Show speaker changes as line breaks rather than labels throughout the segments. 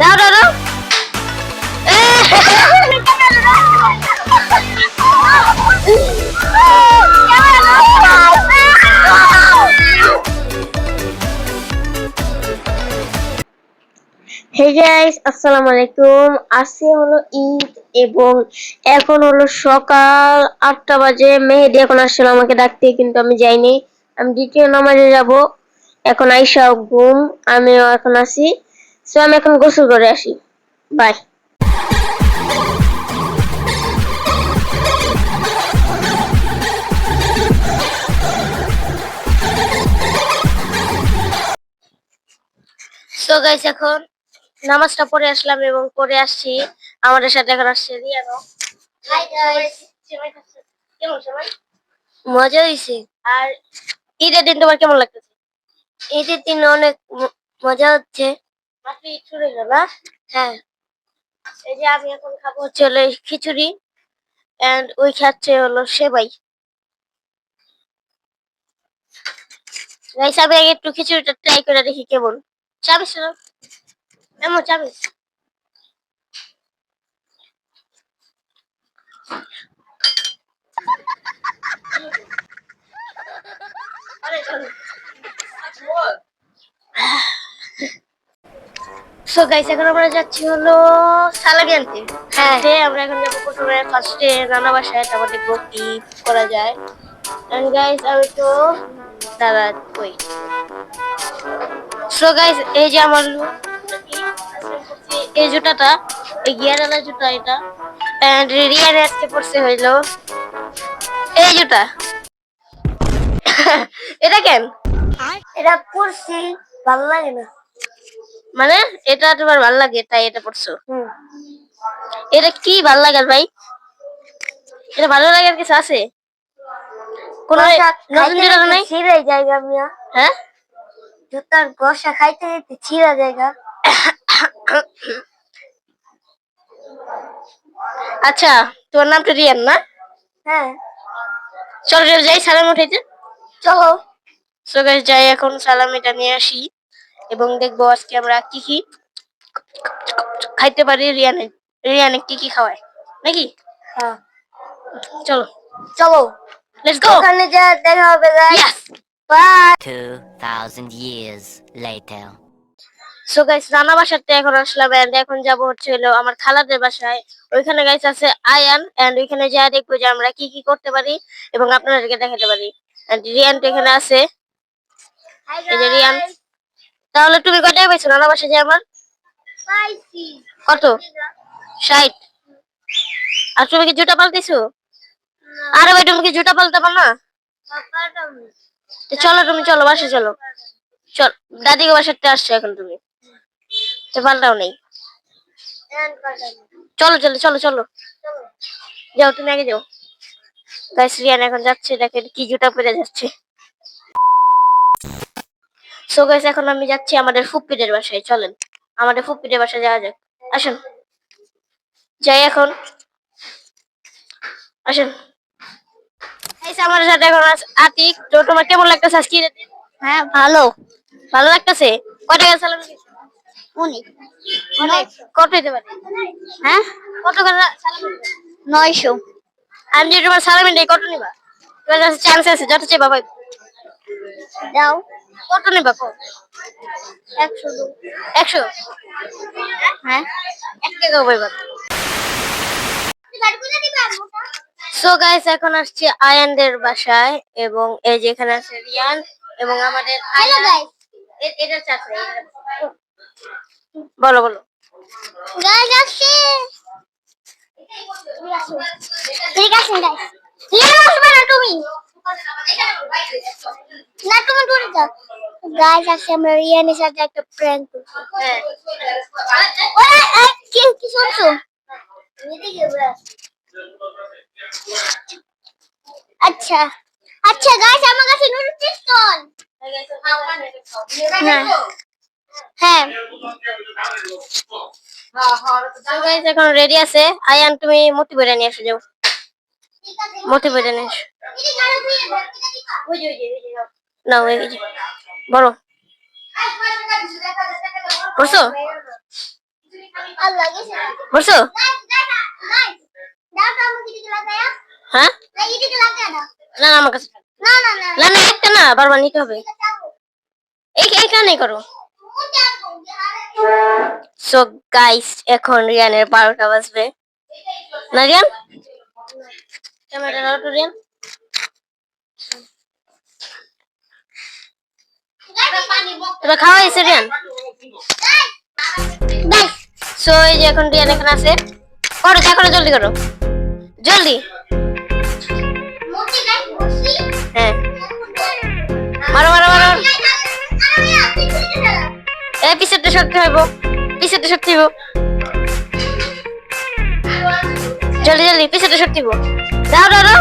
দাও দাও দাও। হে গাইস আসসালামু আলাইকুম। আজকে হলো ঈদ এবং এখন হলো সকাল আটটা বাজে। মেহেদি এখন আসছিল আমাকে ডাকতে, কিন্তু আমি যাইনি। আমি দ্বিতীয় নামাজে যাব। এখন আইসা ঘুম, আমিও এখন আসি সো আমি এখন গোসল করে আসি। বাই সো গাইস এখন নামাজটা পড়ে আসলাম এবং পড়ে আসছি। আমাদের সাথে এখন আসছে রিয়ানো হাই গাইস কেমন সবাই? মজা হইছে। আর ঈদের দিন তোমার কেমন লাগতেছে? ঈদের দিন অনেক মজা হচ্ছে। ঈদ শুরু না হ্যাঁ। এই যে আমি এখন খাব হচ্ছে হলো খিচুড়ি এন্ড ওই খাচ্ছে হলো সেবাই। গাইস আমি আগে একটু খিচুড়িটা ট্রাই করে দেখি কেমন। চাবিস না? এমন চাবিস। সো গাইস এখন আমরা যাচ্ছি হলো সালামি আনতে। হ্যাঁ। হ্যাঁ আমরা এখন যাব প্রথমে ফার্স্টে নানা বাসায় তারপর দেখব কি করা যায়। এন্ড গাইস আমি তো দাদা ওই। সো গাইস এই যে আমার এই জুতাটা এই গিয়ারওয়ালা জুতা এটা। এন্ড রিয়ার আজকে পড়ছে হইল এই জুতা। এটা কেন? এটা পড়ছি ভালো লাগে না। মানে এটা তোমার ভালো লাগে তাই এটা পড়ছো। এটা কি ভালো লাগার ভাই? এটা ভালো লাগার কিছু আছে? কোন নতুন জুতা নাই?
ছিঁড়ে জায়গা মিয়া।
হ্যাঁ?
জুতার গসা খাইতে খাইতে ছিঁড়া জায়গা।
আচ্ছা তোমার নামটা রিয়ান না?
হ্যাঁ।
চলো চলো যাই সালাম উঠাইতে।
চলো।
সো গাইস যাই এখন সালামিটা নিয়ে আসি। এবং দেখব আজকে আমরা কি কি খাইতে পারি রিয়ানে। রিয়ানে কি কি খাওয়ায় নাকি?
হ্যাঁ।
চলো।
চলো।
লেটস গো
ওখানে যা দেখা হবে guys bye
2,000 years later.
So guys Rana বাসাতে এখন আসলাম এন্ড এখন যাব হচ্ছে হলো আমার খালাদের বাসায়। ওইখানে গাইস আছে আয়ান এন্ড ওইখানে যা দেখব যে আমরা কি কি করতে পারি এবং আপনাদেরকে দেখাতে পারি। এন্ড রিয়ান তো এখানে আছে। এই যে রিয়ান। তাহলে তুমি কত টাকা পাইছো? রানা বাসায় যে আমার? কত? ষাট। আর তুমি কি জুতা পাল্টেছো? আরে ভাই তুমি কি জুতা পাল্টে পারো না। চলো তুমি চলো বাসে চলো। চল দাদিকে বাসাতে আসছো এখন তুমি। তো পাল্টাও নেই। চলো চলো চলো চলো। যাও তুমি আগে যাও। গাইস রিয়ান এখন যাচ্ছে দেখেন কি জুতা পরে যাচ্ছে। সো গাইস এখন আমি যাচ্ছি আমাদের ফুপ্পিদের বাসায় চলেন। আমাদের ফুপ্পিদের বাসায় যাওয়া যাক। আসুন। যাই এখন। আসুন। আমার সাথে এখন আতিক তো তোমার কেমন লাগতেছে আজকে
হ্যাঁ ভালো।
ভালো লাগতেছে? কয় টাকা?
অনেক
অনেক। কত পারে?
হ্যাঁ?
কত সালামি
নয়শো।
আমি যদি তোমার সালামি নেই কত নিবা? তোমার কাছে চান্স আছে যত চাই বাবা
দাও।
কত নিবা কো
একশো দাও।
একশো?
হ্যাঁ?
এক টাকা পাইবা সো গাইস এখন আসছি আয়ানদের বাসায় এবং এই যে এখানে আছে রিয়ান এবং আমাদের আয়ান। এ- এটা বলো বলো।
গাইস আসছে। ঠিক আছে গাইস তুমি? না তুমি দূরে যাও। গাইস আসছে আমরা রিয়ানের সাথে একটা প্র্যাঙ্ক করছি।
হ্যাঁ
ওরা কি শুনছো? আচ্ছা আচ্ছা গাইস আমার কাছে নুডল পিস্তল হ্যাঁ। হ্যাঁ।
এখন রেডি আছে? আয়ান, তুমি মতি বইটা নিয়ে এসে যাও। মতি বইটা নিয়ে এসো না ওই যে বলো পড়ছো
গেছে লাগায়া
হ্যাঁ
না
না আমার কাছে
না না
একটা না বারবার নিতে হবে। এই এইখানেই করো। সো গাইস এখন রিয়ানের বারোটা বাজবে। না রিয়ান? ক্যামেরা তো রিয়ান তবে খাওয়া হয়েছে রিয়ান সো এই যে এখন রিয়ান এখানে আছে করো যা করো জলদি করো জলদি হ্যাঁ মারো মারো মারো এই পিছেরটা শক্তি হইব পিছেরটা শক্তি হইব জলদি জলদি পিছেরটা শক্তি হইব দাও দাও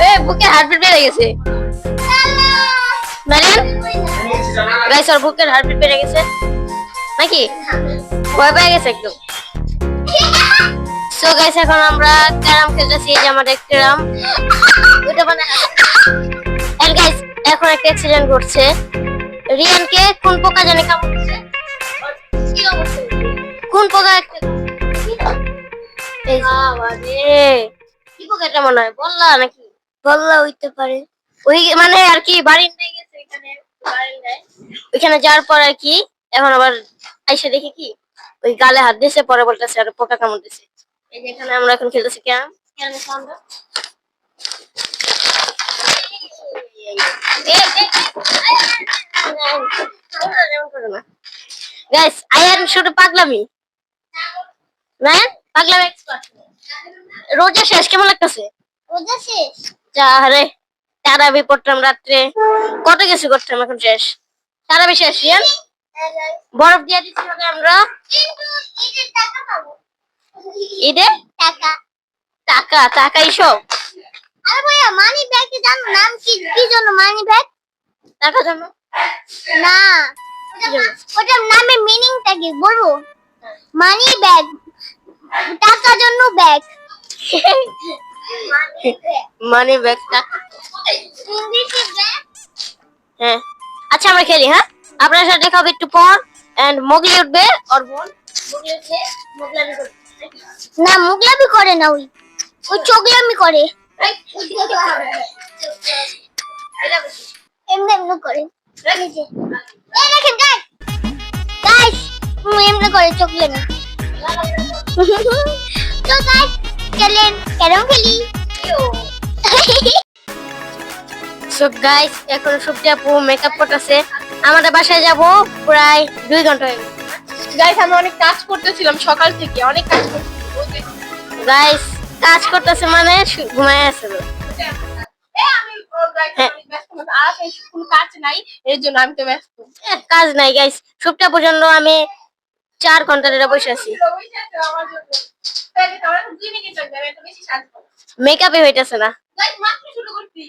এ বুকে হার্টবিট বেড়ে গেছে। মারিয়ান গাইস, ওর বুকের হার্টবিট বেড়ে গেছে। নাকি? ভয় পেয়ে গেছে একদম। সো গাইস এখন আমরা ক্যারাম খেলতেছি, এই যে আমাদের ক্যারাম। ওটা মানে এন্ড গাইস এখন একটা অ্যাক্সিডেন্ট ঘটছে। রিয়ানকে কোন পোকা জানি কামড়েছে কোন পোকা একটা- এই কি মনে হয় বললা নাকি
বললা পারে
ওই মানে আর কি বারিন্দায় গেছে এখানে বারিন্দায় ওইখানে যাওয়ার পর আর কি এখন আবার আইসা দেখি কি ওই গালে হাত দিয়েছে পরে বলতেছে আর পোকা কামড় দিছে এই যে এখানে আমরা এখন খেলতেছি ক্যারাম সাউন্ড গাইস শুধু পাগলামি রায়ন পাগলামি এক্সপার্ট রোজা শেষ কেমন লাগতেছে?
রোজা শেষ।
আরে তারাবি পড়তাম রাত্রে। কত কিছু করতাম এখন শেষ? তারাবি শেষ রিয়ান? বরফ দিয়ে দিচ্ছি আমরা।
কিন্তু ঈদের টাকা পাবো।
ঈদে?
টাকা।
টাকা টাকাই সব
আরে ভাইয়া মানি ব্যাগ কি জানো নাম কি? কি জন্য মানি ব্যাগ
টাকা জন্য
না। ওটার নামে মিনিংটা কি বলব? মানি ব্যাগ টাকা জন্য ব্যাগ।
মানে ব্যাগ। টাকা হ্যাঁ। আচ্ছা আমরা খেলি হ্যাঁ? আপনার সাথে দেখা হবে একটু পর। এন্ড মোগলি উঠবে ওর বোন। মোগলি উঠছে মোগলামি
না মুগলামি করে না ওই। ওই চোগলামি করে। এমনি এমনি করে। এই যে। এই দেখেন গাইস গাইস এমনি করে চোগলামি। তো গাইস চলেন ক্যারম খেলি
সো গাইস এখন সুপ্রিয়া আপু মেকআপ করতেছে। আমাদের বাসায় যাব প্রায় দুই ঘণ্টা হয়ে
গাইস আমি অনেক কাজ করতেছিলাম সকাল থেকে অনেক কাজ করতেছি
গাইস কাজ করতেছে মানে ঘুমায় আছে হ্যাঁ।
কাজ নাই এর জন্য আমি তো ব্যস্ত।
কাজ নাই গাইস সুপ্রিয়া পর্যন্ত আমি চার ঘণ্টা ধরে বসে আছি। মেকআপই হইতেছে না।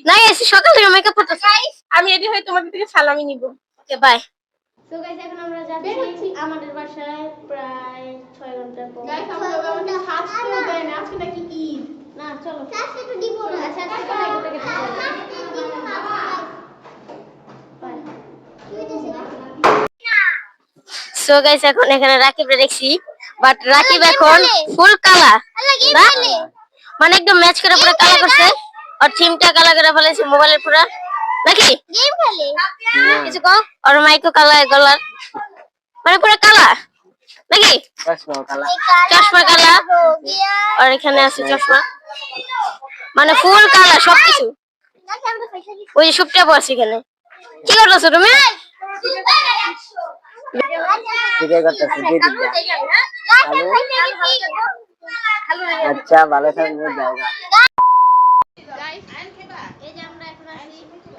না গাইস সকাল থেকে মেকআপ করতেছে
গাইস আমি রেডি হয়ে তোমাদের থেকে সালামি নিব।
ওকে বাই
তো গাইস এখন আমরা যাচ্ছি আমাদের বাসায় প্রায় ছয় ঘণ্টা পর।
গাইস আমাদের আমাকে সাজতেও দেয় না আজকে নাকি ঈদ।
না চলো।
কাছে তো দিব না।
আজকে তো নাই কোথায় গেছে
সো গাইস এখন এখানে রাকিবরে দেখছি বাট রাকিব এখন ফুল কালা না? মানে একদম ম্যাচ করে পুরো কালা করছে। আর থিমটা কালা করে ফেলেছে মোবাইলের পুরা। নাকি?
গেম খেলে।
কিছু কো আর মাইকো কালা গলার। মানে পুরো কালা নাকি? চশমা কালা আর এখানে আছে চশমা। মানে ফুল কালা সবকিছু। ওই যে সুপটা বসে এখানে। কি করতেছো তুমি?
করতেছি দিয়ে আচ্ছা ভালো থাকবে জায়গা।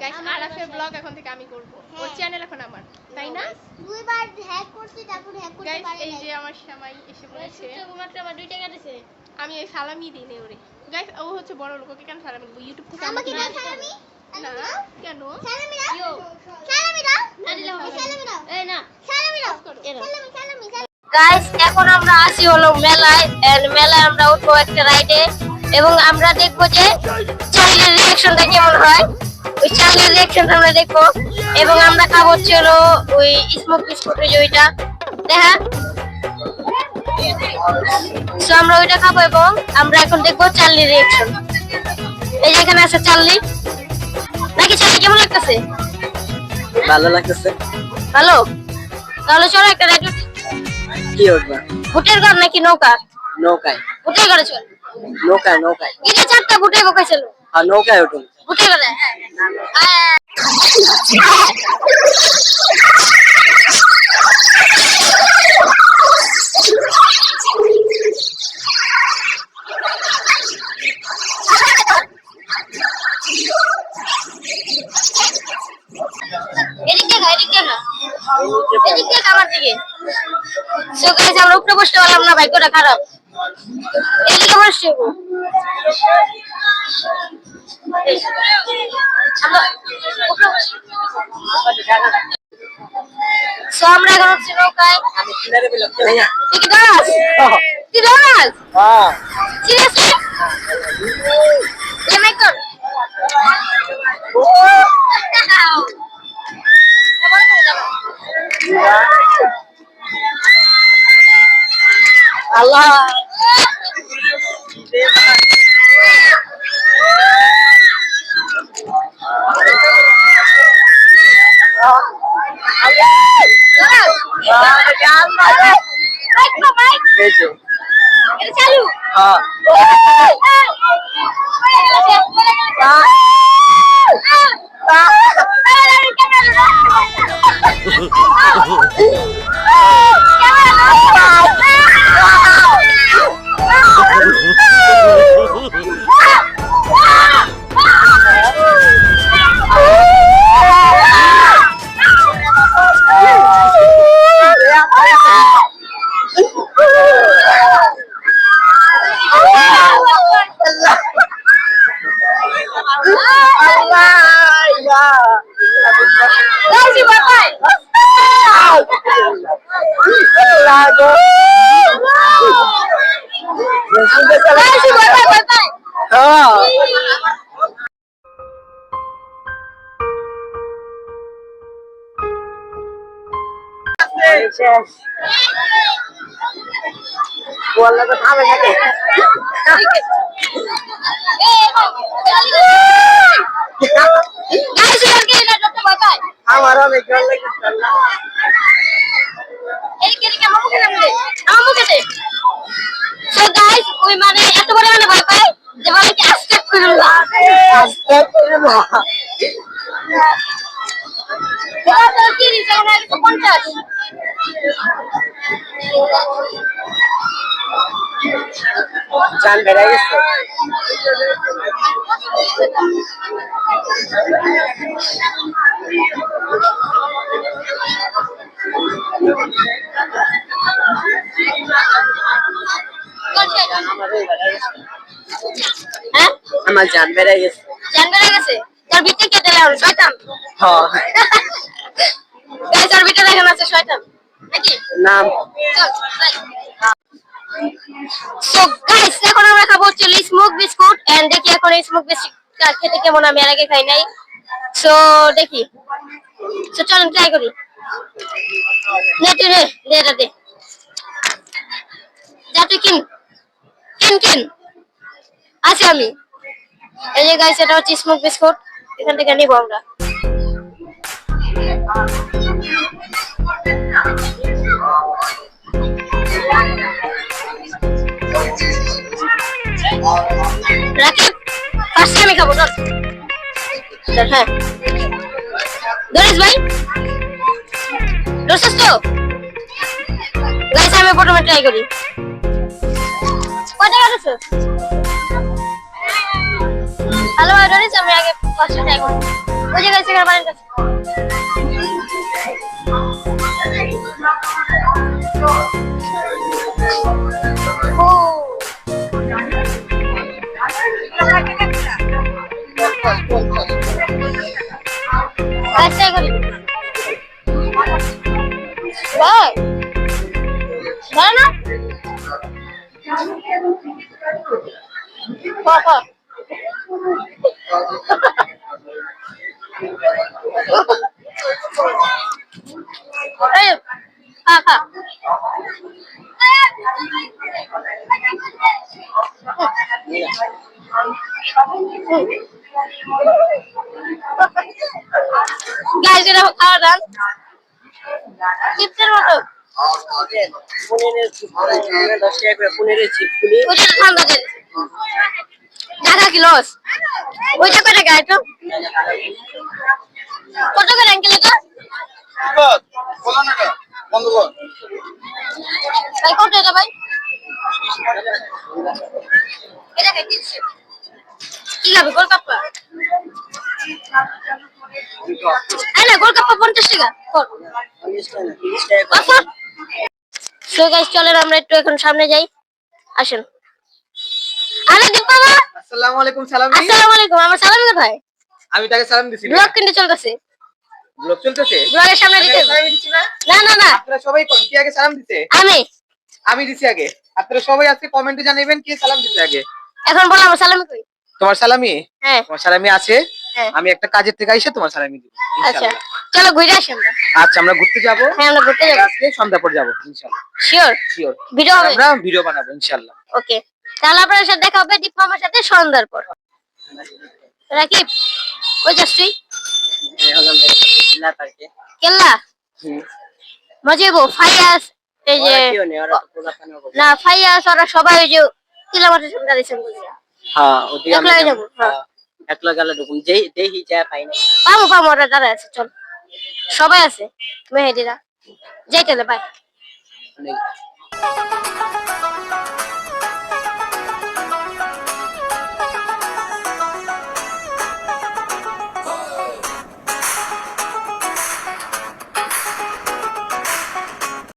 এখন
আরাফের ব্লগ এখন থেকে আমি করব। ওর চ্যানেল এখন আমার তাই না?
দুইবার হ্যাক করছি তারপর হ্যাক করতে
গাইস এই যে আমার সামাই এসে
মাত্র আমার দুই টাকা
আমি এই সালামি দিই নে ওরে। গাইস ও হচ্ছে বড় লোক ওকে কেন সালামি দেবো? ইউটিউব থেকে
আমাকে
আমাকে
দাও সালামি?
না কেন?
সালামি দাও। সালামি দাও।
না দিলে হবে না।
সালামি দাও।
এই না।
সালামি দাও। সালামি সালামি সালামি।
গাইস এখন আমরা আসি হলো মেলায় এন্ড মেলায় আমরা উঠবো একটা রাইডে এবং আমরা দেখব যে চাইলের রিয়াকশনটা কেমন হয়। ওই চালের রিয়াকশন আমরা দেখব এবং আমরা খাব হচ্ছে হলো ওই স্মোক বিস্কুট ওই যে ওইটা। দেখা। তো আমরা ওইটা খাব এবং আমরা এখন দেখব চার্লির রিয়াকশন এই যে এখানে আছে চার্লি নাকি চার্লি কেমন লাগতেছে?
ভালো লাগতেছে।
ভালো? তাহলে চলো একটা রাইড
কি উঠবা
ভুটের ঘর নাকি নৌকা
নৌকায়।
ভুটের ঘরে চল।
নৌকায় নৌকায়।
যে চারটা ভুটে বকেছিল
আর নৌকায় উঠুন।
ভুটের ঘরে আয়। এদিক দিয়ে খা, এদিক দিয়ে খা। এদিক দিয়ে খা আমার দিকে। So আমরা উপরে বসতে পারলাম না ভাগ্যটা খারাপ। এদিকে বসি। So আমরা এখন হচ্ছে নৌকায়।
আমি কিনারে পেলাম ভাইয়া
তুই কি দাঁড়াস? তুই দাঁড়াস?
হ্যাঁ
সিরিয়াসলি এমআই কর
আল্লাহ এই যে
চালু
হ্যাঁ
Bapak.
আমার অনেক
মুখে দে। So guys, ওই মানে এত পরিমাণে ভয় পায় যে বলে কি আস্তাগফিরুল্লাহ।
আস্তাগফিরুল্লাহ।
এবার তো তিরিশ, এখন হয়ে গেছে পঞ্চাশ।
জান বেড়ে গেছে
হ্যাঁ?
আমার জান বেড়ে গেছে
জান বেড়ে গেছে? তোর ভিতরে কে দিলে এখন? শয়তান।
হ্যাঁ
Guys, ওর ভিতরে এখন আছে শয়তান। নাকি?
নাম
চল, So guys, এখন আমরা খাব হচ্ছে স্মোক বিস্কুট এন্ড দেখি এখন এই স্মোক বিস্কুট খেতে কেমন আমি এর আগে খাই নাই। সো দেখি। সো চলুন ট্রাই করি। নে তুই নে দে এটা দে। যা তুই কিন। কিন কিন। আছি আমি। এই যে গাইস এটা হচ্ছে স্মোক বিস্কুট। এখান থেকে নিবো আমরা। রাকিব আমি খাব ধর। ধর, হ্যাঁ। ধরিস ভাই। ধরছিস গাইস আমি প্রথমে ট্রাই করি। কয় টাকা হ্যালো ধরিস আমি আগে ফার্স্টে ট্রাই করি। ওই যে গাইস বাড়ির কাছে। আচ্ছা করি বাই ভালো না ক,
পনিরের চিপ দশ টাকা করে পনিরের চিপ গুলি
ওইটা ঠান্ডা দেন। টাকা কি লস? ওইটা কয় টাকা এটা? কত করে আঙ্কেল এটা? ভাই কত এটা ভাই? এটা খাই তিনশো। কি খাবে গোলকাপ্পা? না গোলকাপ্পা পঞ্চাশ টাকা। সো গাইস চলেন আমরা একটু এখন সামনে যাই। আসেন। আরে দীপ বাবা।
আসসালামু আলাইকুম সালামি
আসসালামু আলাইকুম আমার সালাম কোথায়?
আমি তাকে সালাম দিছি।
ব্লগ কিন্তু চলতেছে।
ব্লগ চলতেছে?
ব্লগের সামনে দিতে।
না?
না না
আপনারা সবাই কে আগে সালাম দিতে
আমি।
আমি দিছি আগে। আপনারা সবাই আজকে কমেন্টে জানাবেন কে সালাম দিতে আগে।
এখন বলো আমার সালামি কই?
তোমার সালামি?
হ্যাঁ।
তোমার সালামি আছে?
হ্যাঁ।
আমি একটা কাজের থেকে আইসা তোমার সালামি দিব
আচ্ছা। চলো ঘুরে আসি আমরা।
আচ্ছা আমরা ঘুরতে যাব?
হ্যাঁ আমরা ঘুরতে যাব।
আজকে সন্ধ্যা পর যাব ইনশাআল্লাহ
শিওর
শিওর
ভিডিও হবে?
আমরা ভিডিও বানাবো ইনশাআল্লাহ
ওকে তাহলে আপনার সাথে দেখা হবে দীপ মামার সাথে সন্ধ্যার পর। রাকিব কই যাস তুই?
এই হলাম এই
কেল্লা
হুম।
মজিবো ফাইয়াস এই যে। না ফাইয়াস ওরা সবাই ওই যে সামনে দাঁড়িয়েছেন বলছে
হ্যাঁ, ওদিকে আমরা
একলাই
যাব।
যাব, হ্যাঁ।
হ্যাঁ, একলা গেলে ঢুকুন। যেই- দেখি যা পাই না।
পাবো পাবো ওরা দাঁড়ায় আছে চল। সবাই আছে মেহেদিরা। যাইতে বাই
অনেক-